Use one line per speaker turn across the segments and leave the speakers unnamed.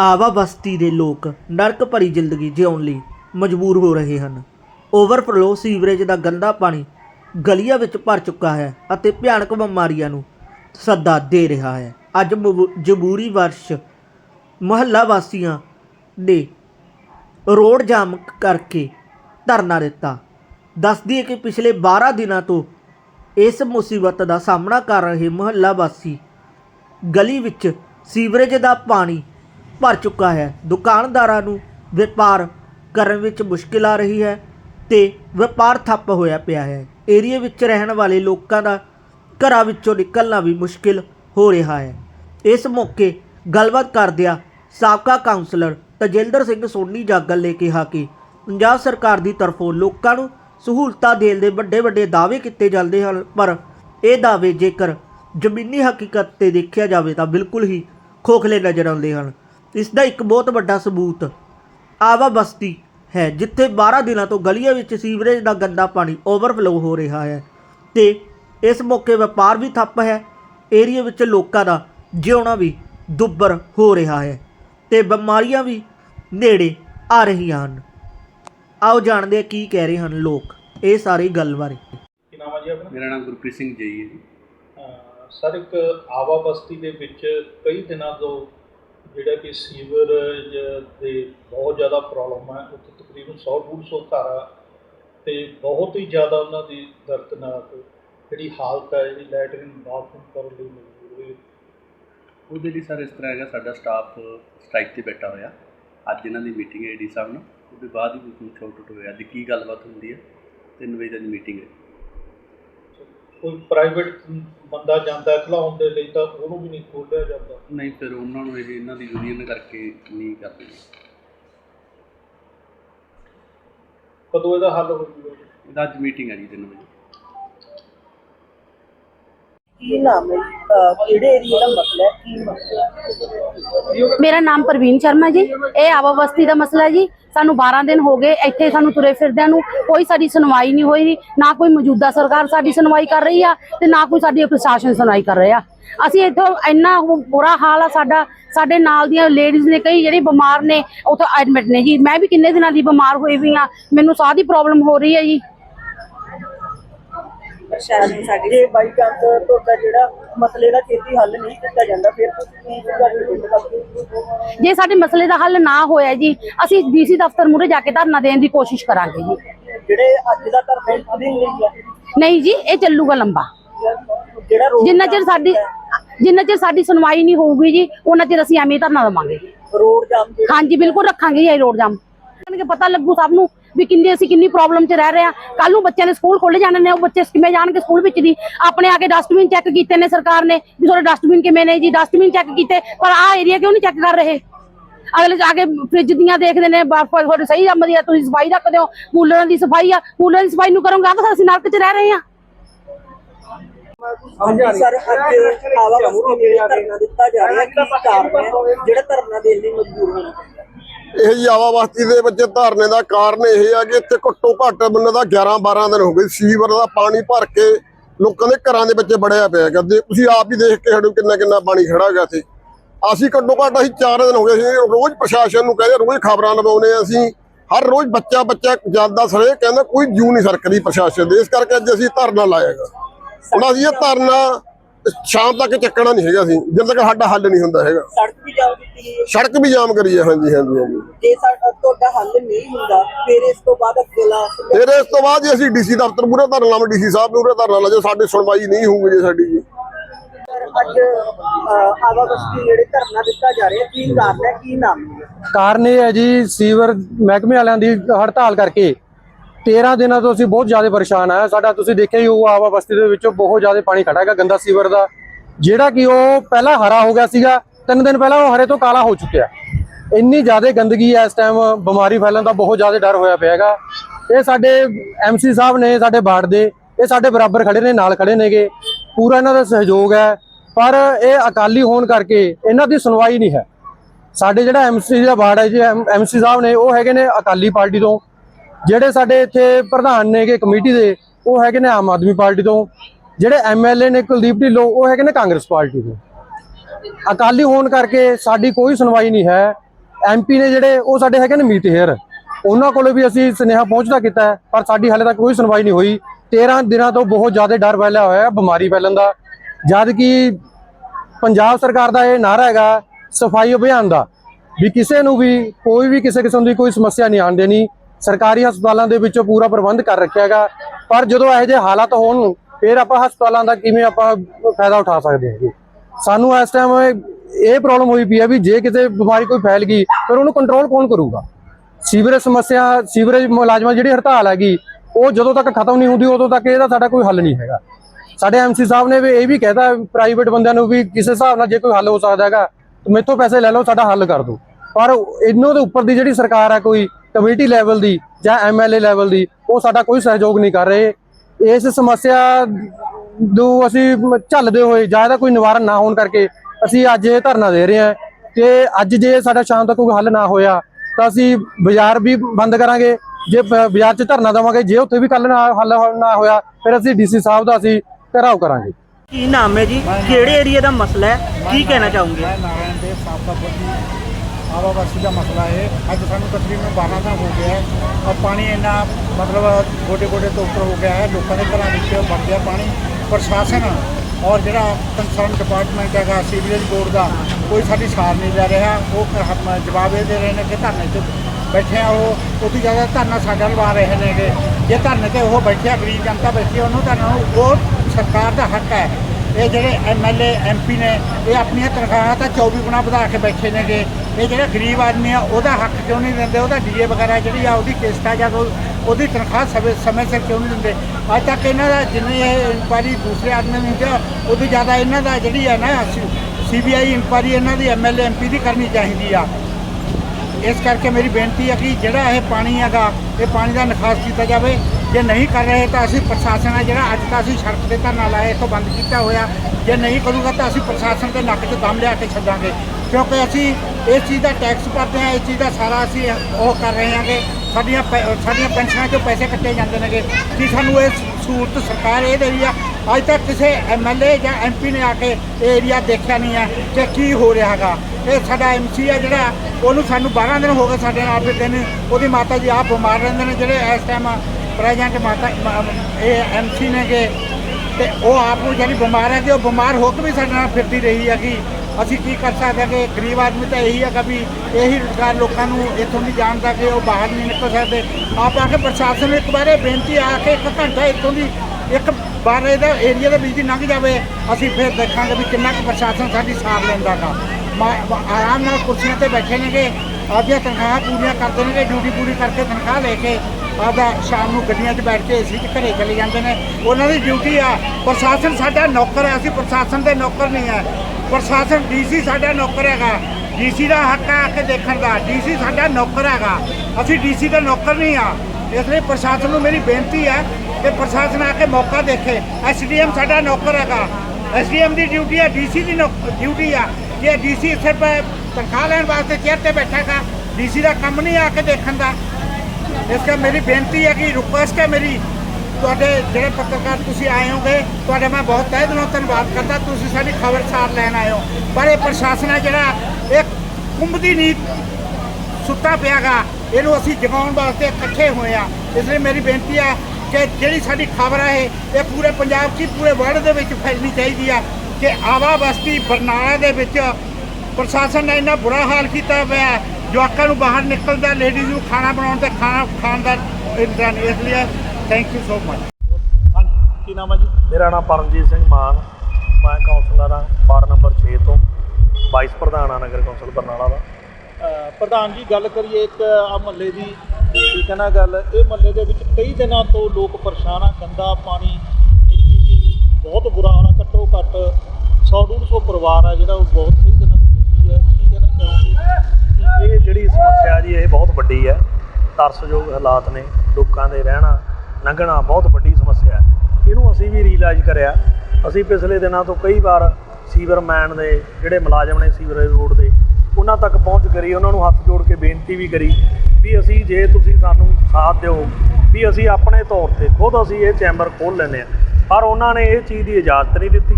ਆਵਾ ਬਸਤੀ ਦੇ ਲੋਕ ਨਰਕ ਭਰੀ ਜ਼ਿੰਦਗੀ ਜਿਉਣ ਲਈ ਮਜਬੂਰ ਹੋ ਰਹੇ ਹਨ। ਓਵਰਫਲੋ ਸੀਵਰੇਜ ਦਾ ਗੰਦਾ ਪਾਣੀ ਗਲੀਆਂ ਵਿੱਚ ਭਰ ਚੁੱਕਾ ਹੈ ਅਤੇ ਭਿਆਨਕ ਬਿਮਾਰੀਆਂ ਨੂੰ ਸੱਦਾ ਦੇ ਰਿਹਾ ਹੈ। ਅੱਜ ਜਬੂਰੀ ਵਰਸ਼ ਮੁਹੱਲਾ ਵਾਸੀਆਂ ਨੇ ਰੋਡ ਜਾਮ ਕਰਕੇ ਧਰਨਾ ਦਿੱਤਾ। ਦੱਸਦੀ ਹੈ ਕਿ ਪਿਛਲੇ 12 ਦਿਨਾਂ ਤੋਂ ਇਸ ਮੁਸੀਬਤ ਦਾ ਸਾਹਮਣਾ ਕਰ ਰਹੇ ਮੁਹੱਲਾ ਵਾਸੀ ਗਲੀ ਵਿੱਚ ਸੀਵਰੇਜ ਦਾ ਪਾਣੀ ਭਰ ਚੁੱਕਾ ਹੈ। ਦੁਕਾਨਦਾਰਾਂ ਨੂੰ ਵਪਾਰ ਕਰਨ ਵਿੱਚ ਮੁਸ਼ਕਿਲ ਆ ਰਹੀ ਹੈ ਤੇ ਵਪਾਰ ਠੱਪ ਹੋਇਆ ਪਿਆ ਹੈ। ਏਰੀਏ ਵਿੱਚ ਰਹਿਣ ਵਾਲੇ ਲੋਕਾਂ ਦਾ ਘਰਾਂ ਵਿੱਚੋਂ ਨਿਕਲਣਾ ਵੀ ਮੁਸ਼ਕਿਲ ਹੋ ਰਿਹਾ ਹੈ। ਇਸ ਮੌਕੇ ਗੱਲਬਾਤ ਕਰਦਿਆਂ ਸਾਬਕਾ ਕਾਉਂਸਲਰ ਤਜਿੰਦਰ ਸਿੰਘ ਸੋਨੀ ਜਾਗਲ ਨੇ ਕਿਹਾ ਕਿ ਪੰਜਾਬ ਸਰਕਾਰ ਦੀ ਤਰਫੋਂ ਲੋਕਾਂ ਨੂੰ ਸਹੂਲਤਾਂ ਦੇਣ ਦੇ ਵੱਡੇ ਵੱਡੇ ਦਾਅਵੇ ਕੀਤੇ ਜਾਂਦੇ ਹਨ, ਪਰ ਇਹ ਦਾਅਵੇ ਜੇਕਰ ਜ਼ਮੀਨੀ ਹਕੀਕਤ ਤੇ ਦੇਖਿਆ ਜਾਵੇ ਤਾਂ ਬਿਲਕੁਲ ਹੀ ਖੋਖਲੇ ਨਜ਼ਰ ਆਉਂਦੇ ਹਨ। ਇਸ ਦਾ ਇੱਕ ਬਹੁਤ ਵੱਡਾ ਸਬੂਤ ਆਵਾ ਬਸਤੀ ਹੈ ਜਿੱਥੇ 12 ਦਿਨਾਂ ਤੋਂ ਗਲੀਆਂ ਵਿੱਚ ਸੀਵਰੇਜ ਦਾ ਗੰਦਾ ਪਾਣੀ ਓਵਰਫਲੋ ਹੋ ਰਿਹਾ ਹੈ ਤੇ ਇਸ ਮੌਕੇ ਵਪਾਰ ਵੀ ਠੱਪ ਹੈ ਏਰੀਆ ਵਿੱਚ ਲੋਕਾਂ ਦਾ ਜਿਉਣਾ ਵੀ ਦੁੱਬਰ ਹੋ ਰਿਹਾ ਹੈ ਤੇ ਬਿਮਾਰੀਆਂ ਵੀ ਨੇੜੇ ਆ ਰਹੀਆਂ ਹਨ। ਆਓ ਜਾਣਦੇ ਹਾਂ ਕੀ ਕਹਿ ਰਹੇ ਹਨ ਲੋਕ ਇਹ ਸਾਰੀ ਗੱਲ ਬਾਰੇ।
ਕੀ ਨਾਮ ਹੈ ਜੀ ਆਪਣਾ?
ਮੇਰਾ ਨਾਮ ਗੁਰਪ੍ਰੀਤ ਸਿੰਘ ਜੀ ਹੈ ਜੀ।
ਸਰ ਇੱਕ ਆਵਾ ਬਸਤੀ ਦੇ ਵਿੱਚ ਕਈ ਦਿਨਾਂ ਤੋਂ ਜਿਹੜਾ ਕਿ ਸੀਵਰੇਜ ਦੇ ਬਹੁਤ ਜ਼ਿਆਦਾ ਪ੍ਰੋਬਲਮ ਹੈ ਉੱਥੇ ਤਕਰੀਬਨ 100 150 ਘਰ ਆ ਤੇ ਬਹੁਤ ਹੀ ਜ਼ਿਆਦਾ ਉਹਨਾਂ ਦੀ ਦਰਦਨਾਕ ਜਿਹੜੀ ਹਾਲਤ ਹੈ ਜਿਹੜੀ ਲੈਟਰਿਨ ਬਾਥਰੂਮ ਕਰਨ ਲਈ ਮਜਬੂਰ ਹੋਏ
ਉਹਦੇ ਲਈ ਸਰ ਇਸ ਤਰ੍ਹਾਂ ਹੈਗਾ, ਸਾਡਾ ਸਟਾਫ ਸਟ੍ਰਾਈਕ ਤੇ ਬੈਠਾ ਹੋਇਆ। ਅੱਜ ਇਹਨਾਂ ਦੀ ਮੀਟਿੰਗ ਹੈ ਡੀ ਸਾਹਿਬ ਨਾਲ ਉਹਦੇ ਬਾਅਦ ਹੀ ਕੋਈ ਛੋਟ ਟੁੱਟ ਹੋਇਆ। ਅੱਜ ਕੀ ਗੱਲਬਾਤ ਹੁੰਦੀ ਹੈ? 3 ਵਜੇ ਦੀ ਮੀਟਿੰਗ ਹੈ।
ਕੋਈ ਪ੍ਰਾਈਵੇਟ ਬੰਦਾ ਜਾਂਦਾ ਖਲਾਉਣ ਦੇ ਲਈ ਤਾਂ ਉਹਨੂੰ ਵੀ ਨਹੀਂ ਖੋਲ੍ਹਿਆ ਜਾਂਦਾ।
ਨਹੀਂ ਫਿਰ ਉਹਨਾਂ ਨੂੰ ਇਹ ਇਹਨਾਂ ਦੀ ਯੂਨੀਅਨ ਕਰਕੇ ਨਹੀਂ ਕਰਦੇ
ਕਦੋਂ ਇਹਦਾ ਹੱਲ ਹੋ ਜੂਗਾ?
ਇਹਦਾ ਅੱਜ ਮੀਟਿੰਗ ਹੈ ਜੀ 3 ਵਜੇ।
ਕੀ ਨਾਮ ਹੈ? ਅਹ ਕਿਹੜੇ ਏਰੀਆ ਦਾ ਮਸਲਾ ਹੈ? ਕੀ ਮਸਲਾ ਹੈ?
ਮੇਰਾ ਨਾਮ ਪ੍ਰਵੀਨ ਸ਼ਰਮਾ ਜੀ। ਇਹ ਆਵਾ ਦਾ ਮਸਲਾ ਹੈ ਜੀ। ਸਾਨੂੰ 12 ਦਿਨ ਹੋ ਗਏ ਇੱਥੇ ਸਾਨੂੰ ਤੁਰੇ ਫਿਰਦਿਆਂ ਨੂੰ। ਕੋਈ ਸਾਡੀ ਸੁਣਵਾਈ ਨਹੀਂ ਹੋਈ। ਨਾ ਕੋਈ ਮੌਜੂਦਾ ਸਰਕਾਰ ਸਾਡੀ ਸੁਣਵਾਈ ਕਰ ਰਹੀ ਆ ਤੇ ਨਾ ਕੋਈ ਸਾਡੀ ਪ੍ਰਸ਼ਾਸਨ ਸੁਣਵਾਈ ਕਰ ਰਿਹਾ। ਅਸੀਂ ਇੱਥੋਂ ਇੰਨਾ ਉਹ ਬੁਰਾ ਹਾਲ ਆ ਸਾਡਾ। ਸਾਡੇ ਨਾਲ ਦੀਆਂ ਲੇਡੀਜ਼ ਨੇ ਕਈ ਜਿਹੜੇ ਬਿਮਾਰ ਨੇ ਉੱਥੇ ਐਡਮਿਟ ਨੇ ਜੀ। ਮੈਂ ਵੀ ਕਿੰਨੇ ਦਿਨਾਂ ਦੀ ਬਿਮਾਰ ਹੋਈ ਵੀ ਆ। ਮੈਨੂੰ ਸਾਹ ਦੀ ਪ੍ਰੋਬਲਮ ਹੋ ਰਹੀ ਹੈ ਜੀ।
ਪ੍ਰਸ਼ਾਸਨ ਸਾਡੀ ਜੇ ਬਾਈ ਚਾਂਸ ਤੁਹਾਡਾ ਜਿਹੜਾ ਮਸਲੇ ਦਾ ਛੇਤੀ ਹੱਲ ਨਹੀਂ ਕੀਤਾ ਜਾਂਦਾ ਫਿਰ ਤੁਸੀਂ ਕੀ
ਜੇ ਸਾਡੇ ਮਸਲੇ ਦਾ ਹੱਲ ਨਾ ਹੋਇਆ ਜੀ ਅਸੀਂ ਡੀਸੀ ਦਫ਼ਤਰ ਮੂਹਰੇ ਜਾ ਕੇ ਧਰਨਾ ਦੇਣ ਦੀ ਕੋਸ਼ਿਸ਼ ਕਰਾਂਗੇ ਜੀ।
ਜਿਹੜੇ ਅੱਜ ਦਾ ਧਰਨਾ ਕਦੇ ਨਹੀਂ ਹੈ
ਨਹੀਂ ਜੀ ਇਹ ਚੱਲੂਗਾ ਲੰਬਾ। ਜਿੰਨਾ ਚਿਰ ਸਾਡੀ ਜਿੰਨਾ ਚਿਰ ਸਾਡੀ ਸੁਣਵਾਈ ਨਹੀਂ ਹੋਊਗੀ ਜੀ ਉਹਨਾਂ ਚਿਰ ਅਸੀਂ ਐਵੇਂ ਧਰਨਾ ਦੇਵਾਂਗੇ।
ਰੋਡ ਜਾਮ
ਹਾਂਜੀ ਬਿਲਕੁਲ ਰੱਖਾਂਗੇ ਜੀ ਰੋਡ ਜਾਮ। ਕਿ ਪਤਾ ਲੱਗੂ ਸਭ ਨੂੰ ਵੀ ਕਿੰਨੀ ਅਸੀਂ ਕਿੰਨੀ ਪ੍ਰੋਬਲਮ 'ਚ ਰਹਿ ਰਹੇ ਆ ਕੱਲ ਨੂੰ ਬੱਚਿਆਂ ਦੇ ਸਕੂਲ ਖੁੱਲ ਜਾਣੇ ਨੇ ਉਹ ਬੱਚੇ ਕਿਵੇਂ ਜਾਣਗੇ ਸਕੂਲ ਵਿੱਚ ਦੀ? ਆਪਣੇ ਆ ਕੇ ਡਸਟਬਿਨ ਚੈੱਕ ਕੀਤੇ ਨੇ ਸਰਕਾਰ ਨੇ ਵੀ ਤੁਹਾਡੇ ਡਸਟਬਿਨ ਕਿਵੇਂ ਨੇ ਜੀ? ਡਸਟਬਿਨ ਚੈੱਕ ਕੀਤੇ ਪਰ ਆਹ ਏਰੀਆ ਕਿਉਂ ਨਹੀਂ ਚੈੱਕ ਕਰ ਰਹੇ? ਅਗਲੇ ਜਾ ਕੇ ਫ੍ਰਿਜ ਦੀਆਂ ਦੇਖਦੇ ਨੇ ਤੁਹਾਡੇ ਸਹੀ ਜੰਮਦੀ ਆ ਤੁਸੀਂ ਸਫ਼ਾਈ ਰੱਖਦੇ ਹੋ ਕੂਲਰਾਂ ਦੀ ਸਫ਼ਾਈ ਆ ਕੂਲਰਾਂ ਦੀ ਸਫ਼ਾਈ ਨੂੰ ਕਰੋਗੇ ਤਾਂ ਅਸੀਂ ਨਰਕ 'ਚ ਰਹਿ ਰਹੇ ਆ
ਹਾਂਜੀ ਸਰ ਅੱਜ ਆਵਾ ਬਸਤੀ ਜਿਹੜਾ ਧਰਨਾ ਦਿੱਤਾ ਜਾ ਰਿਹਾ ਕੀ ਕਾਰਨ ਹੈ? ਜਿਹੜਾ ਧਰਨਾ ਦੇਣ ਲਈ ਮਜਬੂਰ ਹੋਣਾ
ਇਹ ਜੀ ਆਵਾ ਬਸਤੀ ਦੇ ਵਿੱਚ ਧਰਨੇ ਦਾ ਕਾਰਨ ਇਹ ਆ ਕਿ ਇੱਥੇ ਘੱਟੋ ਘੱਟ ਬੰਦੇ ਦਾ 11 12 ਦਿਨ ਹੋ ਗਏ ਸੀਵਰ ਦਾ ਪਾਣੀ ਭਰ ਕੇ ਲੋਕਾਂ ਦੇ ਘਰਾਂ ਦੇ ਵਿੱਚ ਵੜਿਆ ਪਿਆ ਹੈਗਾ। ਤੇ ਤੁਸੀਂ ਆਪ ਹੀ ਦੇਖ ਕੇ ਸਾਨੂੰ ਕਿੰਨਾ ਕਿੰਨਾ ਪਾਣੀ ਖੜਾ ਹੈਗਾ ਇੱਥੇ। ਅਸੀਂ ਘੱਟੋ ਘੱਟ ਅਸੀਂ 4 ਦਿਨ ਹੋ ਗਏ ਸੀ, ਰੋਜ਼ ਪ੍ਰਸ਼ਾਸਨ ਨੂੰ ਕਹਿੰਦੇ, ਰੋਜ਼ ਖਬਰਾਂ ਲਵਾਉਂਦੇ ਆ ਅਸੀਂ। ਹਰ ਰੋਜ਼ ਬੱਚਾ ਬੱਚਾ ਜਾਂਦਾ ਸਰੇ ਕਹਿੰਦਾ ਕੋਈ ਜੂ ਨਹੀਂ ਸਰਕਦੀ ਪ੍ਰਸ਼ਾਸਨ ਦੇ। ਇਸ ਕਰਕੇ ਅੱਜ ਅਸੀਂ ਧਰਨਾ ਲਾਇਆ ਲਾਇਆਗਾ ਹੁਣ ਅਸੀਂ ਇਹ ਧਰਨਾ ਸ਼ਾਮ ਤੱਕ ਚੱਕਣਾ ਨਹੀਂ ਹੈਗਾ ਅਸੀਂ ਜਦ ਤੱਕ ਸਾਡਾ ਹੱਲ ਨਹੀਂ ਹੁੰਦਾ ਹੈਗਾ।
ਸੜਕ ਵੀ ਜਾਮ ਕੀਤੀ ਹੈ।
ਸੜਕ ਵੀ ਜਾਮ ਕਰੀ ਹੈ ਹਾਂਜੀ ਹਾਂਜੀ ਹਾਂਜੀ।
ਜੇ ਸਾਡਾ ਤੁਹਾਡਾ ਹੱਲ ਨਹੀਂ ਹੁੰਦਾ ਫਿਰ ਇਸ ਤੋਂ ਬਾਅਦ ਅਗਲਾ
ਫਿਰ ਇਸ ਤੋਂ ਬਾਅਦ ਜੇ ਅਸੀਂ ਡੀਸੀ ਦਫ਼ਤਰ ਪੂਰੇ ਧਰਨਾ ਲਾਵਾਂ ਡੀਸੀ ਸਾਹਿਬ ਨੂੰ ਪੂਰੇ ਧਰਨਾ ਲਾ ਜੇ ਸਾਡੀ ਸੁਣਵਾਈ ਨਹੀਂ ਹੋਊਗੀ ਜੇ ਸਾਡੀ ਜੀ।
ਅੱਜ ਅਹ, ਆਵਾ ਬਸਤੀ ਜਿਹੜੇ ਧਰਨਾ ਦਿੱਤਾ ਜਾ ਰਿਹਾ ਕੀ ਕਾਰਨ ਹੈ ਕੀ ਨਾਮ ਹੈ?
ਕਾਰਨ ਇਹ ਹੈ ਜੀ ਸੀਵਰ ਮਹਿਕਮੇ ਵਾਲਿਆਂ ਦੀ ਹੜਤਾਲ ਕਰਕੇ 13 ਦਿਨਾਂ ਤੋਂ ਅਸੀਂ ਬਹੁਤ ਜ਼ਿਆਦਾ ਪਰੇਸ਼ਾਨ ਆ ਸਾਡਾ ਤੁਸੀਂ ਦੇਖਿਆ ਹੀ ਹੋਊ, ਆਵਾ ਬਸਤੀ ਦੇ ਵਿੱਚੋਂ ਬਹੁਤ ਜ਼ਿਆਦਾ ਪਾਣੀ ਖੜਾ ਹੈਗਾ ਗੰਦਾ ਸੀਵਰ ਦਾ। ਜਿਹੜਾ ਕਿ ਉਹ ਪਹਿਲਾਂ ਹਰਾ ਹੋ ਗਿਆ ਸੀਗਾ, ਤਿੰਨ ਦਿਨ ਪਹਿਲਾਂ ਉਹ ਹਰੇ ਤੋਂ ਕਾਲਾ ਹੋ ਚੁੱਕਿਆ। ਇੰਨੀ ਜ਼ਿਆਦਾ ਗੰਦਗੀ ਹੈ ਇਸ ਟਾਈਮ ਬਿਮਾਰੀ ਫੈਲਣ ਦਾ ਬਹੁਤ ਜ਼ਿਆਦਾ ਡਰ ਹੋਇਆ ਪਿਆ ਹੈਗਾ। ਇਹ ਸਾਡੇ ਐਮਸੀ ਸਾਹਿਬ ਨੇ, ਸਾਡੇ ਬਾੜ ਦੇ, ਇਹ ਸਾਡੇ ਬਰਾਬਰ ਖੜੇ ਨੇ, ਨਾਲ ਖੜੇ ਨੇਗੇ। ਪੂਰਾ ਇਹਨਾਂ ਦਾ ਸਹਿਯੋਗ ਹੈ। ਪਰ ਇਹ ਅਕਾਲੀ ਹੋਣ ਕਰਕੇ ਇਹਨਾਂ ਦੀ ਸੁਣਵਾਈ ਨਹੀਂ ਹੈ। ਸਾਡੇ ਜਿਹੜਾ ਐਮਸੀ ਦਾ ਵਾਰਡ ਹੈ ਜੀ ਐਮਸੀ ਸਾਹਿਬ ਨੇ, ਉਹ ਹੈਗੇ ਨੇ ਅਕਾਲੀ ਪਾਰਟੀ ਤੋਂ। ਜਿਹੜੇ ਸਾਡੇ ਇੱਥੇ ਪ੍ਰਧਾਨ ਨੇਗੇ ਕਮੇਟੀ ਦੇ, ਉਹ ਹੈਗੇ ਨੇ ਆਮ ਆਦਮੀ ਪਾਰਟੀ ਤੋਂ। ਜਿਹੜੇ ਐਮਐਲਏ ਨੇ ਕੁਲਦੀਪ ਢਿੱਲੋਂ, ਉਹ ਹੈਗੇ ਨੇ ਕਾਂਗਰਸ ਪਾਰਟੀ ਤੋਂ। ਅਕਾਲੀ ਹੋਣ ਕਰਕੇ ਸਾਡੀ ਕੋਈ ਸੁਣਵਾਈ ਨਹੀਂ ਹੈ। ਐਮਪੀ ਨੇ ਜਿਹੜੇ, ਉਹ ਸਾਡੇ ਹੈਗੇ ਨੇ ਮੀਤ ਹੇਅਰ। ਉਹਨਾਂ ਕੋਲੇ ਵੀ ਅਸੀਂ ਸੁਨੇਹਾ ਪਹੁੰਚਦਾ ਕੀਤਾ ਪਰ ਸਾਡੀ ਹਾਲੇ ਤੱਕ ਕੋਈ ਸੁਣਵਾਈ ਨਹੀਂ ਹੋਈ। 13 ਦਿਨਾਂ ਤੋਂ ਬਹੁਤ ਜ਼ਿਆਦਾ ਡਰ ਫੈਲਿਆ ਹੋਇਆ ਹੈ, ਬਿਮਾਰੀ ਫੈਲਣ ਦਾ। ਜਦ ਕਿ ਪੰਜਾਬ ਸਰਕਾਰ ਦਾ ਇਹ ਨਾਰਾ ਹੈਗਾ, ਸਫ਼ਾਈ ਅਭਿਆਨ ਦਾ। ਵੀ ਕਿਸੇ ਨੂੰ ਵੀ, ਕੋਈ ਵੀ ਕਿਸੇ ਕਿਸਮ ਦੀ ਕੋਈ ਸਮੱਸਿਆ ਨਹੀਂ ਆਉਣ ਦੇਣੀ। ਸਰਕਾਰੀ ਹਸਪਤਾਲਾਂ ਦੇ ਵਿੱਚੋਂ ਪੂਰਾ ਪ੍ਰਬੰਧ ਕਰ ਰੱਖਿਆ ਹੈਗਾ। ਪਰ ਜਦੋਂ ਇਹੋ ਜਿਹੇ ਹਾਲਾਤ ਹੋਣ ਫਿਰ ਆਪਾਂ ਹਸਪਤਾਲਾਂ ਦਾ ਕਿਵੇਂ ਆਪਾਂ ਫਾਇਦਾ ਉਠਾ ਸਕਦੇ ਹੈਗੇ। ਸਾਨੂੰ ਇਸ ਟਾਈਮ ਇਹ ਪ੍ਰੋਬਲਮ ਹੋਈ ਪਈ ਹੈ ਵੀ ਜੇ ਕਿਤੇ ਬਿਮਾਰੀ ਕੋਈ ਫੈਲ ਗਈ, ਫਿਰ ਉਹਨੂੰ ਕੰਟਰੋਲ ਕੌਣ ਕਰੂਗਾ? ਸੀਵਰੇਜ ਸਮੱਸਿਆ, ਸੀਵਰੇਜ ਮੁਲਾਜ਼ਮਾਂ ਦੀ ਜਿਹੜੀ ਹੜਤਾਲ ਹੈਗੀ, ਉਹ ਜਦੋਂ ਤੱਕ ਖਤਮ ਨਹੀਂ ਹੁੰਦੀ, ਉਦੋਂ ਤੱਕ ਇਹਦਾ ਸਾਡਾ ਕੋਈ ਹੱਲ ਨਹੀਂ ਹੈਗਾ। ਸਾਡੇ ਐਮਸੀ ਸਾਹਿਬ ਨੇ ਵੀ ਇਹ ਵੀ ਕਹਿਤਾ ਪ੍ਰਾਈਵੇਟ ਬੰਦਿਆਂ ਨੂੰ ਵੀ ਕਿਸੇ ਹਿਸਾਬ ਨਾਲ ਜੇ ਕੋਈ ਹੱਲ ਹੋ ਸਕਦਾ ਹੈਗਾ, ਤਾਂ ਮੇਥੋਂ ਪੈਸੇ ਲੈ ਲਓ, ਸਾਡਾ ਹੱਲ ਕਰ ਦਿਓ। ਪਰ ਇਹਨਾਂ ਦੇ ਉੱਪਰ ਦੀ ਜਿਹੜੀ ਸਰਕਾਰ ਹੈ ਕੋਈ ਕਮੇਟੀ ਲੈਵਲ ਦੀ ਜਾਂ ਐਮਐਲਏ ਲੈਵਲ ਦੀ ਉਹ ਸਾਡਾ ਕੋਈ ਸਹਿਯੋਗ ਨਹੀਂ ਕਰ ਰਹੇ। ਇਸ ਸਮੱਸਿਆ ਨੂੰ ਅਸੀਂ ਝੱਲਦੇ ਹੋਏ ਜਾਂ ਇਹਦਾ ਕੋਈ ਨਿਵਾਰਨ ਨਾ ਹੋਣ ਕਰਕੇ ਅਸੀਂ ਅੱਜ ਇਹ ਧਰਨਾ ਦੇ ਰਹੇ ਹਾਂ ਕਿ ਅੱਜ ਜੇ ਸਾਡਾ ਸ਼ਾਮ ਤੱਕ ਕੋਈ ਹੱਲ ਨਾ ਹੋਇਆ ਤਾਂ ਅਸੀਂ ਬਾਜ਼ਾਰ ਵੀ ਬੰਦ ਕਰਾਂਗੇ। ਜੇ ਬਾਜ਼ਾਰ 'ਚ ਧਰਨਾ ਦੇਵਾਂਗੇ ਜੇ ਉੱਥੇ ਵੀ ਕੱਲ ਨਾ ਹੱਲ ਨਾ ਹੋਇਆ ਫਿਰ ਅਸੀਂ ਡੀਸੀ ਸਾਹਿਬ ਦਾ ਅਸੀਂ ਘਿਰਾਓ ਕਰਾਂਗੇ।
ਕੀ ਨਾਮ ਹੈ ਜੀ? ਕਿਹੜੇ ਏਰੀਆ ਦਾ ਮਸਲਾ ਹੈ? ਕੀ ਕਹਿਣਾ ਚਾਹੋਗੇ?
ਆਵਾਵਾਸੀ ਦਾ ਮਸਲਾ ਹੈ ਅੱਜ ਸਾਨੂੰ ਤਕਰੀਬਨ 12 ਦਾ ਹੋ ਗਿਆ ਹੈ। ਔਰ ਪਾਣੀ ਇੰਨਾ ਮਤਲਬ ਗੋਡੇ ਗੋਡੇ ਤੋਂ ਉੱਪਰ ਹੋ ਗਿਆ ਹੈ। ਲੋਕਾਂ ਦੇ ਘਰਾਂ ਵਿੱਚ ਵੜ ਗਿਆ ਪਾਣੀ। ਪ੍ਰਸ਼ਾਸਨ ਔਰ ਜਿਹੜਾ ਕੰਸਰਨ ਡਿਪਾਰਟਮੈਂਟ ਹੈਗਾ ਸੀਵਰੇਜ ਬੋਰਡ ਦਾ, ਕੋਈ ਸਾਡੀ ਸਾਰ ਨਹੀਂ ਲੈ ਰਿਹਾ। ਉਹ ਜਵਾਬ ਇਹ ਦੇ ਰਹੇ ਨੇ ਕਿ ਧਰਨੇ 'ਚ ਬੈਠੇ ਆ ਉਹ। ਉਹਦੀ ਜ਼ਿਆਦਾ ਧਰਨਾ ਸਾਡਾ ਲਵਾ ਰਹੇ ਨੇਗੇ। ਜੇ ਧਰਨੇ ਤੇ ਉਹ ਬੈਠਿਆ, ਗਰੀਬ ਜਨਤਾ ਬੈਠੀ ਉਹਨੂੰ ਧਰਨਾ ਨੂੰ ਉਹ ਸਰਕਾਰ ਦਾ ਹੱਕ ਹੈ। ਇਹ ਜਿਹੜੇ ਐਮਐਲਏ ਐਮਪੀ ਨੇ, ਇਹ ਆਪਣੀਆਂ ਤਨਖਾਹਾਂ ਤਾਂ 24 ਗੁਣਾ ਵਧਾ ਕੇ ਬੈਠੇ ਨੇਗੇ। ਇਹ ਜਿਹੜਾ ਗਰੀਬ ਆਦਮੀ ਆ, ਉਹਦਾ ਹੱਕ ਕਿਉਂ ਨਹੀਂ ਦਿੰਦੇ? ਉਹਦਾ ਡੀਏ ਵਗੈਰਾ ਜਿਹੜੀ ਆ, ਉਹਦੀ ਕਿਸ਼ਤ ਆ, ਜਾਂ ਉਹਦੀ ਤਨਖਾਹ ਸਮੇਂ ਸਮੇਂ ਸਿਰ ਕਿਉਂ ਨਹੀਂ ਦਿੰਦੇ? ਅੱਜ ਤੱਕ ਇਹਨਾਂ ਦਾ ਜਿੰਨੀ ਇਹ ਇਨਕੁਆਰੀ ਦੂਸਰੇ ਆਦਮੀ ਨੂੰ ਜਾਂ ਉਹਦੀ ਜ਼ਿਆਦਾ ਇਹਨਾਂ ਦਾ ਜਿਹੜੀ ਆ ਨਾ ਸੀਬੀਆਈ ਇਨਕੁਆਰੀ ਇਹਨਾਂ ਦੀ ਐਮਐਲਏ ਐਮਪੀ ਦੀ ਕਰਨੀ ਚਾਹੀਦੀ ਆ। ਇਸ ਕਰਕੇ ਮੇਰੀ ਬੇਨਤੀ ਹੈ ਕਿ ਜਿਹੜਾ ਇਹ ਪਾਣੀ ਹੈਗਾ, ਇਹ ਪਾਣੀ ਦਾ ਨਿਕਾਸ ਕੀਤਾ ਜਾਵੇ। ਜੇ ਨਹੀਂ ਕਰ ਰਹੇ ਤਾਂ ਅਸੀਂ ਪ੍ਰਸ਼ਾਸਨ ਹੈ ਜਿਹੜਾ ਅੱਜ ਤਾਂ ਅਸੀਂ ਸੜਕ ਤੇ ਧਰਨਾ ਲਾਇਆ, ਇਥੋਂ ਬੰਦ ਕੀਤਾ ਹੋਇਆ। ਜੇ ਨਹੀਂ ਕਰੂਗਾ ਤਾਂ ਅਸੀਂ ਪ੍ਰਸ਼ਾਸਨ ਦੇ ਨੱਕ 'ਚ ਦਮ ਲਿਆ ਕੇ ਛੱਡਾਂਗੇ। ਕਿਉਂਕਿ ਅਸੀਂ ਇਸ ਚੀਜ਼ ਦਾ ਟੈਕਸ ਭਰਦੇ ਹਾਂ, ਇਸ ਚੀਜ਼ ਦਾ ਸਾਰਾ ਅਸੀਂ ਉਹ ਕਰ ਰਹੇ ਹਾਂਗੇ। ਸਾਡੀਆਂ ਪੈ- ਸਾਡੀਆਂ ਪੈਨਸ਼ਨਾਂ 'ਚੋਂ ਪੈਸੇ ਕੱਟੇ ਜਾਂਦੇ ਨੇਗੇ। ਕਿ ਸਾਨੂੰ ਇਹ ਸਹੂਲਤ ਸਰਕਾਰ ਇਹ ਦੇ ਰਹੀ ਆ? ਅੱਜ ਤੱਕ ਕਿਸੇ ਐਮਐਲਏ ਜਾਂ ਐਮਪੀ ਨੇ ਆ ਕੇ ਇਹ ਏਰੀਆ ਦੇਖਿਆ ਨਹੀਂ ਹੈ ਕਿ ਕੀ ਹੋ ਰਿਹਾ ਹੈਗਾ। ਇਹ ਸਾਡਾ ਐਮਸੀ ਆ ਜਿਹੜਾ, ਉਹਨੂੰ ਸਾਨੂੰ 12 ਦਿਨ ਹੋ ਗਏ ਸਾਡੇ ਨਾਲ ਫਿਰਦੇ ਨੇ ਉਹਦੀ ਮਾਤਾ ਜੀ ਆਪ ਬਿਮਾਰ ਰਹਿੰਦੇ ਨੇ ਜਿਹੜੇ ਇਸ ਟਾਈਮ ਪ੍ਰੈਜ਼ੈਂਟ ਮਾਤਾ, ਮ- ਇਹ ਐਮਸੀ ਨੇਗੇ ਤੇ ਉਹ ਆਪ ਨੂੰ ਜਿਹੜੀ ਬਿਮਾਰ ਹੈ ਤੇ ਉਹ ਬਿਮਾਰ ਹੋ ਕੇ ਵੀ ਸਾਡੇ ਨਾਲ ਫਿਰਦੀ ਰਹੀ ਹੈਗੀ ਅਸੀਂ ਕੀ ਕਰ ਸਕਦੇ ਹਾਂ ਕਿ ਗਰੀਬ ਆਦਮੀ ਤਾਂ ਇਹੀ ਹੈਗਾ ਵੀ ਇਹੀ ਰੁਜ਼ਗਾਰ ਲੋਕਾਂ ਨੂੰ ਇੱਥੋਂ ਨਹੀਂ ਜਾਣਦਾ ਕਿ ਉਹ ਬਾਹਰ ਨਹੀਂ ਨਿਕਲ ਸਕਦੇ। ਆਪ ਆ ਕੇ ਪ੍ਰਸ਼ਾਸਨ ਨੂੰ ਇੱਕ ਇਹ ਬੇਨਤੀ ਆ ਕੇ ਇੱਕ ਘੰਟਾ ਇੱਥੋਂ ਦੀ ਇੱਕ ਬਾਰ ਇਹਦਾ ਏਰੀਆ ਦੇ ਵਿੱਚ ਦੀ ਲੰਘ ਜਾਵੇ, ਅਸੀਂ ਫਿਰ ਦੇਖਾਂਗੇ ਵੀ ਕਿੰਨਾ ਕੁ ਪ੍ਰਸ਼ਾਸਨ ਸਾਡੀ ਸਾਰ ਲੈਂਦਾਗਾ ਆਰਾਮ ਨਾਲ ਕੁਰਸੀਆਂ ਤੇ ਬੈਠੇ ਨੇਗੇ, ਆਪਦੀਆਂ ਤਨਖਾਹਾਂ ਪੂਰੀਆਂ ਕਰਦੇ ਨੇਗੇ, ਡਿਊਟੀ ਪੂਰੀ ਕਰਕੇ ਤਨਖਾਹ ਲੈ ਕੇ ਆਪਦਾ ਸ਼ਾਮ ਨੂੰ ਗੱਡੀਆਂ 'ਚ ਬੈਠ ਕੇ ਏਸੀ 'ਚ ਘਰੇ ਚਲੇ ਜਾਂਦੇ ਨੇ। ਉਹਨਾਂ ਦੀ ਡਿਊਟੀ ਆ। ਪ੍ਰਸ਼ਾਸਨ ਸਾਡਾ ਨੌਕਰ ਹੈ ਅਸੀਂ ਪ੍ਰਸ਼ਾਸਨ ਦੇ ਨੌਕਰ ਨਹੀਂ ਹੈ ਪ੍ਰਸ਼ਾਸਨ ਡੀਸੀ ਸਾਡਾ ਨੌਕਰ ਹੈਗਾ। ਡੀਸੀ ਦਾ ਹੱਕ ਹੈ ਆ ਕੇ ਦੇਖਣ ਦਾ। ਡੀਸੀ ਸਾਡਾ ਨੌਕਰ ਹੈਗਾ। ਅਸੀਂ ਡੀਸੀ ਦਾ ਨੌਕਰ ਨਹੀਂ ਆ। ਇਸ ਲਈ ਪ੍ਰਸ਼ਾਸਨ ਨੂੰ ਮੇਰੀ ਬੇਨਤੀ ਹੈ ਕਿ ਪ੍ਰਸ਼ਾਸਨ ਆ ਕੇ ਮੌਕਾ ਦੇਖੇ। ਐਸਡੀਐਮ ਸਾਡਾ ਨੌਕਰ ਹੈਗਾ। ਐਸਡੀਐਮ ਦੀ ਡਿਊਟੀ ਹੈ ਡੀਸੀ ਦੀ ਡਿਊਟੀ ਆ। ਜੇ ਡੀਸੀ ਇੱਥੇ ਪ- ਤਨਖਾਹ ਲੈਣ ਵਾਸਤੇ ਚੇਅਰ ਤੇ ਬੈਠਾਗਾ ਡੀਸੀ ਦਾ ਕੰਮ ਨਹੀਂ ਆ ਕੇ ਦੇਖਣ ਦਾ। ਇਸ ਕਰਕੇ ਮੇਰੀ ਬੇਨਤੀ ਹੈ ਕਿ ਰਿਕੁਐਸਟ ਹੈ ਮੇਰੀ ਤੁਹਾਡੇ ਜਿਹੜੇ ਪੱਤਰਕਾਰ ਤੁਸੀਂ ਆਏ ਹੋਗੇ, ਤੁਹਾਡਾ ਮੈਂ ਬਹੁਤ ਤਹਿ ਦਿਲੋਂ ਧੰਨਵਾਦ ਕਰਦਾ, ਤੁਸੀਂ ਸਾਡੀ ਖਬਰਸਾਰ ਲੈਣ ਆਏ ਹੋ। ਪਰ ਇਹ ਪ੍ਰਸ਼ਾਸਨ ਹੈ ਜਿਹੜਾ ਇੱਕ ਕੁੰਭਦੀ ਨੀਤ ਸੁੱਤਾ ਪਿਆਗਾ, ਇਹਨੂੰ ਅਸੀਂ ਜਗਾਉਣ ਵਾਸਤੇ ਇਕੱਠੇ ਹੋਏ ਆ। ਇਸ ਲਈ ਮੇਰੀ ਬੇਨਤੀ ਆ ਕਿ ਜਿਹੜੀ ਸਾਡੀ ਖਬਰ ਹੈ ਇਹ ਪੂਰੇ ਪੰਜਾਬ ਕੀ ਪੂਰੇ ਵਰਲਡ ਦੇ ਵਿੱਚ ਫੈਲਣੀ ਚਾਹੀਦੀ ਆ ਕਿ ਆਵਾ ਬਸਤੀ ਬਰਨਾਲਾ ਦੇ ਵਿੱਚ ਪ੍ਰਸ਼ਾਸਨ ਨੇ ਇੰਨਾ ਬੁਰਾ ਹਾਲ ਕੀਤਾ ਹੋਇਆ ਜਵਾਕਾਂ ਨੂੰ ਬਾਹਰ ਨਿਕਲਦਾ ਲੇਡੀਜ਼ ਨੂੰ ਖਾਣਾ ਬਣਾਉਣ ਤੇ ਖਾਣਾ ਖਾਣ ਦਾ ਇੰਤਜ਼ਾਮ। ਇਸ ਲਈ ਥੈਂਕ ਯੂ ਸੋ ਮਚ
ਹਾਂਜੀ ਕੀ ਨਾਮ ਹੈ ਜੀ?
ਮੇਰਾ ਨਾਮ ਪਰਮਜੀਤ ਸਿੰਘ ਮਾਨ। ਮੈਂ ਕਾਉਂਸਲਰ ਹਾਂ ਵਾਰਡ ਨੰਬਰ 6 ਤੋਂ। ਵਾਈਸ ਪ੍ਰਧਾਨ ਆ ਨਗਰ ਕੌਂਸਲ ਬਰਨਾਲਾ ਦਾ।
ਪ੍ਰਧਾਨ ਜੀ ਗੱਲ ਕਰੀਏ ਇੱਕ ਆ ਮਹੱਲੇ ਦੀ ਠੀਕ ਹੈ ਨਾ ਗੱਲ? ਇਹ ਮਹੱਲੇ ਦੇ ਵਿੱਚ ਕਈ ਦਿਨਾਂ ਤੋਂ ਲੋਕ ਪਰੇਸ਼ਾਨ ਆ ਗੰਦਾ ਪਾਣੀ ਬਹੁਤ ਬੁਰਾ ਹਾਲ ਆ ਘੱਟੋ ਘੱਟ 100 150 ਪਰਿਵਾਰ ਆ ਜਿਹੜਾ ਉਹ ਬਹੁਤ ਕਈ ਦਿਨਾਂ ਤੋਂ ਦੁਖੀ ਹੈ ਕੀ ਕਹਿਣਾ ਚਾਹੋਗੇ
ਇਹ ਜਿਹੜੀ ਸਮੱਸਿਆ ਜੀ, ਇਹ ਬਹੁਤ ਵੱਡੀ ਹੈ। ਤਰਸਯੋਗ ਹਾਲਾਤ ਨੇ, ਲੋਕਾਂ ਦੇ ਰਹਿਣਾ, ਲੰਘਣਾ ਬਹੁਤ ਵੱਡੀ ਸਮੱਸਿਆ ਹੈ। ਇਹਨੂੰ ਅਸੀਂ ਵੀ ਰੀਅਲਾਈਜ਼ ਕਰਿਆ। ਅਸੀਂ ਪਿਛਲੇ ਦਿਨਾਂ ਤੋਂ ਕਈ ਵਾਰ ਸੀਵਰਮੈਨ ਦੇ ਜਿਹੜੇ ਮੁਲਾਜ਼ਮ ਨੇ ਸੀਵਰੇਜ ਰੋਡ ਦੇ, ਉਹਨਾਂ ਤੱਕ ਪਹੁੰਚ ਕਰੀ, ਉਹਨਾਂ ਨੂੰ ਹੱਥ ਜੋੜ ਕੇ ਬੇਨਤੀ ਵੀ ਕਰੀ ਵੀ ਅਸੀਂ ਜੇ ਤੁਸੀਂ ਸਾਨੂੰ ਸਾਥ ਦਿਓ, ਵੀ ਅਸੀਂ ਆਪਣੇ ਤੌਰ ਤੇ ਖੁਦ ਅਸੀਂ ਇਹ ਚੈਂਬਰ ਖੋਲ ਲੈਂਦੇ ਆ ਪਰ ਉਹਨਾਂ ਨੇ ਇਹ ਚੀਜ਼ ਦੀ ਇਜਾਜ਼ਤ ਨਹੀਂ ਦਿੱਤੀ।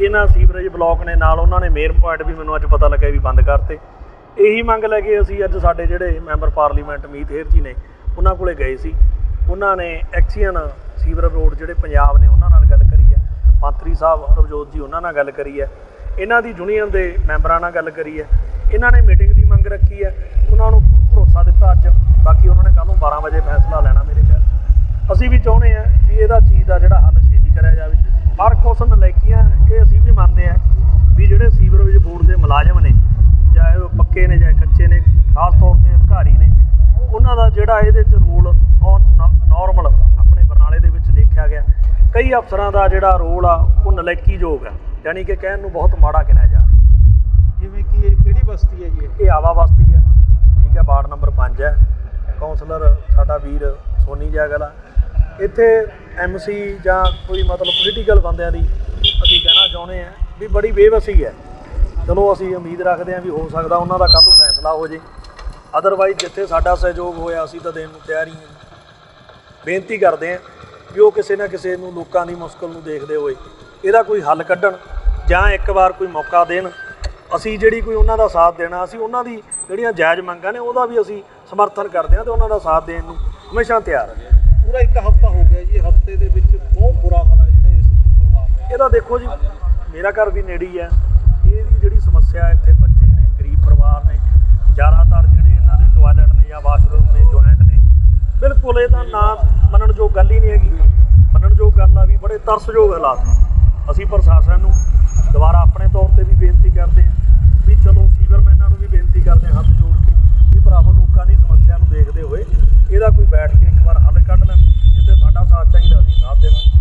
ਇਹਨਾਂ ਸੀਵਰੇਜ ਬਲਾਕ ਨੇ, ਨਾਲ ਉਹਨਾਂ ਨੇ ਮੇਨ ਪੁਆਇੰਟ ਵੀ ਮੈਨੂੰ ਅੱਜ ਪਤਾ ਲੱਗਿਆ ਵੀ ਬੰਦ ਕਰਤੇ। ਇਹੀ ਮੰਗ ਲੈ ਕੇ ਅਸੀਂ ਅੱਜ ਸਾਡੇ ਜਿਹੜੇ ਮੈਂਬਰ ਪਾਰਲੀਮੈਂਟ ਮੀਤ ਹੇਰ ਜੀ ਨੇ, ਉਹਨਾਂ ਕੋਲੇ ਗਏ ਸੀ। ਉਹਨਾਂ ਨੇ ਐਕਸੀਅਨ ਸੀਵਰ ਰੋਡ ਜਿਹੜੇ ਪੰਜਾਬ ਨੇ, ਉਹਨਾਂ ਨਾਲ ਗੱਲ ਕਰੀ ਹੈ। ਮੰਤਰੀ ਸਾਹਿਬ ਰਵਜੋਤ ਜੀ, ਉਹਨਾਂ ਨਾਲ ਗੱਲ ਕਰੀ ਹੈ। ਇਹਨਾਂ ਦੀ ਯੂਨੀਅਨ ਦੇ ਮੈਂਬਰਾਂ ਨਾਲ ਗੱਲ ਕਰੀ ਹੈ। ਇਹਨਾਂ ਨੇ ਮੀਟਿੰਗ ਦੀ ਮੰਗ ਰੱਖੀ ਹੈ। ਉਹਨਾਂ ਨੂੰ ਭਰੋਸਾ ਦਿੱਤਾ ਅੱਜ। ਬਾਕੀ ਉਹਨਾਂ ਨੇ ਕੱਲ ਨੂੰ 12 ਵਜੇ ਫੈਸਲਾ ਲੈਣਾ ਮੇਰੇ ਖਿਆਲ 'ਚ। ਅਸੀਂ ਵੀ ਚਾਹੁੰਦੇ ਹਾਂ ਵੀ ਇਹਦਾ ਚੀਜ਼ ਦਾ ਜਿਹੜਾ ਹੱਲ ਛੇਤੀ ਕਰਿਆ ਜਾਵੇ। ਪਰ ਕੁਛ ਨਲਾਇਕੀਆਂ ਇਹ ਅਸੀਂ ਵੀ ਮੰਨਦੇ ਹਾਂ ਵੀ ਜਿਹੜੇ ਸੀਵਰੇਜ ਬੋਰਡ ਦੇ ਮੁਲਾਜ਼ਮ ਨੇ ਚਾਹੇ ਉਹ ਪੱਕੇ ਨੇ ਜਾਂ ਕੱਚੇ ਨੇ ਖਾਸ ਤੌਰ ਤੇ ਅਧਿਕਾਰੀ ਨੇ ਉਹਨਾਂ ਦਾ ਜਿਹੜਾ ਇਹਦੇ 'ਚ ਰੋਲ ਨਾਰਮਲ ਆਪਣੇ ਬਰਨਾਲੇ ਦੇ ਵਿੱਚ ਦੇਖਿਆ ਗਿਆ। ਕਈ ਅਫਸਰਾਂ ਦਾ ਜਿਹੜਾ ਰੋਲ ਆ ਉਹ ਨਲਾਇਕੀਯੋਗ ਹੈ ਯਾਨੀ ਕਿ ਕਹਿਣ ਨੂੰ ਬਹੁਤ ਮਾੜਾ ਗਿਣਿਆ ਜਾ
ਜਿਵੇਂ ਕਿ ਇਹ ਕਿਹੜੀ ਬਸਤੀ ਹੈ ਜੀ ਇਹ?
ਇਹ ਆਵਾ ਬਸਤੀ ਹੈ ਠੀਕ ਹੈ ਵਾਰਡ ਨੰਬਰ 5 ਹੈ। ਕਾਉਂਸਲਰ ਸਾਡਾ ਵੀਰ ਸੋਨੀ ਜਾਗਲ ਆ। ਇੱਥੇ ਐਮਸੀ ਜਾਂ ਕੋਈ ਮਤਲਬ ਪੋਲੀਟੀਕਲ ਬੰਦਿਆਂ ਦੀ ਅਸੀਂ ਕਹਿਣਾ ਚਾਹੁੰਦੇ ਆ ਵੀ ਬੜੀ ਬੇਵਸੀ ਹੈ। ਚਲੋ ਅਸੀਂ ਉਮੀਦ ਰੱਖਦੇ ਹਾਂ ਵੀ ਹੋ ਸਕਦਾ ਉਹਨਾਂ ਦਾ ਕੱਲ੍ਹ ਨੂੰ ਫੈਸਲਾ ਹੋ ਜੇ। ਅਦਰਵਾਈਜ਼ ਜਿੱਥੇ ਸਾਡਾ ਸਹਿਯੋਗ ਹੋਇਆ ਅਸੀਂ ਤਾਂ ਦੇਣ ਨੂੰ ਤਿਆਰ ਹੀ ਹਾਂ। ਬੇਨਤੀ ਕਰਦੇ ਹਾਂ ਵੀ ਉਹ ਕਿਸੇ ਨਾ ਕਿਸੇ ਨੂੰ ਲੋਕਾਂ ਦੀ ਮੁਸ਼ਕਲ ਨੂੰ ਦੇਖਦੇ ਹੋਏ ਇਹਦਾ ਕੋਈ ਹੱਲ ਕੱਢਣ ਜਾਂ ਇੱਕ ਵਾਰ ਕੋਈ ਮੌਕਾ ਦੇਣ। ਅਸੀਂ ਜਿਹੜੀ ਕੋਈ ਉਹਨਾਂ ਦਾ ਸਾਥ ਦੇਣਾ ਅਸੀਂ ਉਹਨਾਂ ਦੀ ਜਿਹੜੀਆਂ ਜਾਇਜ਼ ਮੰਗਾਂ ਨੇ ਉਹਦਾ ਵੀ ਅਸੀਂ ਸਮਰਥਨ ਕਰਦੇ ਹਾਂ ਤੇ ਉਹਨਾਂ ਦਾ ਸਾਥ ਦੇਣ ਨੂੰ ਹਮੇਸ਼ਾ ਤਿਆਰ ਹਾਂ।
ਪੂਰਾ ਇੱਕ ਹਫਤਾ ਹੋ ਗਿਆ ਜੀ ਹਫ਼ਤੇ ਦੇ ਵਿੱਚ ਬਹੁਤ ਬੁਰਾ ਹਾਲ ਹੈ ਜਿਹੜੇ ਇਸ ਪਰਿਵਾਰ ਦਾ।
ਇਹਦਾ ਦੇਖੋ ਜੀ ਮੇਰਾ ਘਰ ਵੀ ਨੇੜੇ ਹੀ। ਹੈ ਸਮੱਸਿਆ ਇੱਥੇ ਬੱਚੇ ਨੇ, ਗਰੀਬ ਪਰਿਵਾਰ ਨੇ, ਜ਼ਿਆਦਾਤਰ ਜਿਹੜੇ ਇਹਨਾਂ ਦੇ ਟਾਇਲਟ ਨੇ ਜਾਂ ਵਾਸ਼ਰੂਮ ਨੇ ਜੁਆਇੰਟ ਨੇ, ਬਿਲਕੁਲ ਇਹ ਤਾਂ ਨਾ ਮੰਨਣ ਯੋਗ ਗੱਲ ਹੀ ਨਹੀਂ ਹੈਗੀ। ਮੰਨਣ ਯੋਗ ਗੱਲ ਆ ਵੀ ਬੜੇ ਤਰਸਯੋਗ ਹਾਲਾਤ ਨੇ। ਅਸੀਂ ਪ੍ਰਸ਼ਾਸਨ ਨੂੰ ਦੁਬਾਰਾ ਆਪਣੇ ਤੌਰ ਤੇ ਵੀ ਬੇਨਤੀ ਕਰਦੇ ਹਾਂ ਵੀ ਚਲੋ ਸੀਵਰਮੈਨਾਂ ਨੂੰ ਵੀ ਬੇਨਤੀ ਕਰਦੇ ਹਾਂ ਹੱਥ ਜੋੜ ਕੇ ਵੀ ਭਰਾਵੋ, ਲੋਕਾਂ ਦੀ ਸਮੱਸਿਆ ਨੂੰ ਦੇਖਦੇ ਹੋਏ ਇਹਦਾ ਕੋਈ ਬੈਠ ਕੇ ਇੱਕ ਵਾਰ ਹੱਲ ਕੱਢ ਲੈਣ, ਜਿੱਥੇ ਸਾਡਾ ਸਾਥ ਚਾਹੀਦਾ ਅਸੀਂ ਸਾਥ ਦੇਵਾਂਗੇ।